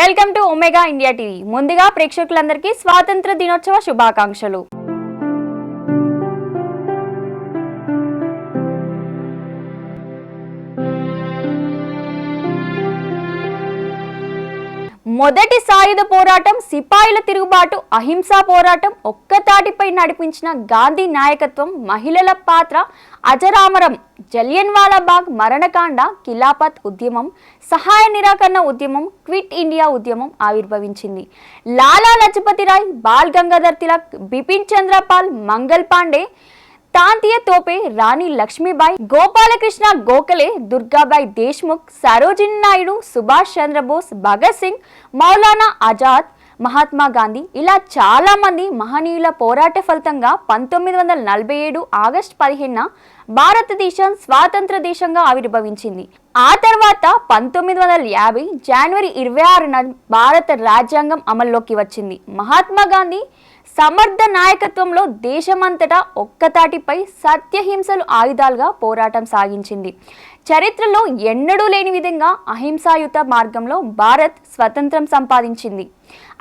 Welcome to Omega India TV. ముందుగా ప్రేక్షకులందరికీ స్వాతంత్ర దినోత్సవ శుభాకాంక్షలు. మొదటి సాయుధ పోరాటం సిపాయిల తిరుగుబాటు అహింసా పోరాటం ఒక్కతాటిపై నడిపించిన గాంధీ నాయకత్వం మహిళల పాత్ర అజరామరం జలియన్వాలా బాగ్ మరణకాండ కిలాపత్ ఉద్యమం సహాయ నిరాకరణ ఉద్యమం క్విట్ ఇండియా ఉద్యమం ఆవిర్భవించింది. లాలా లజపతి రాయ్ బాల్ గంగాధర్ తిలక్ బిపిన్ చంద్రపాల్ మంగల్ పాండే తాంతియ తోపే రాణి లక్ష్మీబాయి గోపాలకృష్ణ గోఖలే దుర్గాబాయి దేశ్ముఖ్ సరోజిని నాయుడు సుభాష్ చంద్రబోస్ భగత్ సింగ్ మౌలానా ఆజాద్ మహాత్మా గాంధీ. ఇలా చాలా మంది మహనీయుల పోరాట ఫలితంగా పంతొమ్మిది వందల నలభై ఏడు ఆగస్టు పదిహేనున భారతదేశం స్వాతంత్ర దేశంగా ఆవిర్భవించింది. ఆ తర్వాత పంతొమ్మిది వందల యాభై జనవరి ఇరవై ఆరున భారత రాజ్యాంగం అమల్లోకి వచ్చింది. మహాత్మా గాంధీ సమర్థ నాయకత్వంలో దేశమంతటా ఒక్కతాటిపై సత్యహింసలు ఆయుధాలుగా పోరాటం సాగించింది. చరిత్రలో ఎన్నడూ లేని విధంగా అహింసాయుత మార్గంలో భారత్ స్వతంత్రం సంపాదించింది.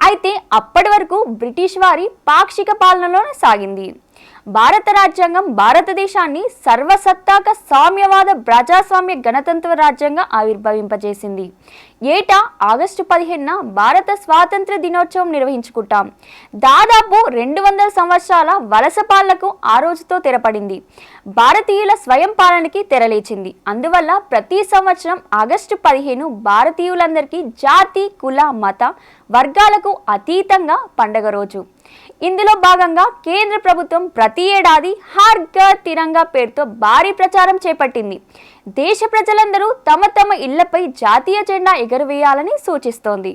అయితే అప్పటి వరకు బ్రిటిష్ వారి పాక్షిక పాలనలోనే సాగింది. భారత రాజ్యాంగం భారతదేశాన్ని సర్వసత్తాక సామ్యవాద ప్రజాస్వామ్య గణతంత్ర రాజ్యంగా ఆవిర్భవింపజేసింది. ఏటా ఆగస్టు పదిహేనున భారత స్వాతంత్ర దినోత్సవం నిర్వహించుకుంటాం. దాదాపు రెండు వందల సంవత్సరాల వలస పాలనకు ఆ రోజుతో తెరపడింది. భారతీయుల స్వయం పాలనకి తెరలేచింది. అందువల్ల ప్రతి సంవత్సరం ఆగస్టు పదిహేను భారతీయులందరికీ జాతి కుల మత వర్గాలకు అతీతంగా పండగ రోజు. ఇందులో భాగంగా కేంద్ర ప్రభుత్వం ప్రతి ఏడాది హర్ ఘర్ తిరంగా పేరుతో భారీ ప్రచారం చేపట్టింది. దేశ ప్రజలందరూ తమ తమ ఇళ్ళపై జాతీయ జెండా ఎగురవేయాలని సూచిస్తోంది.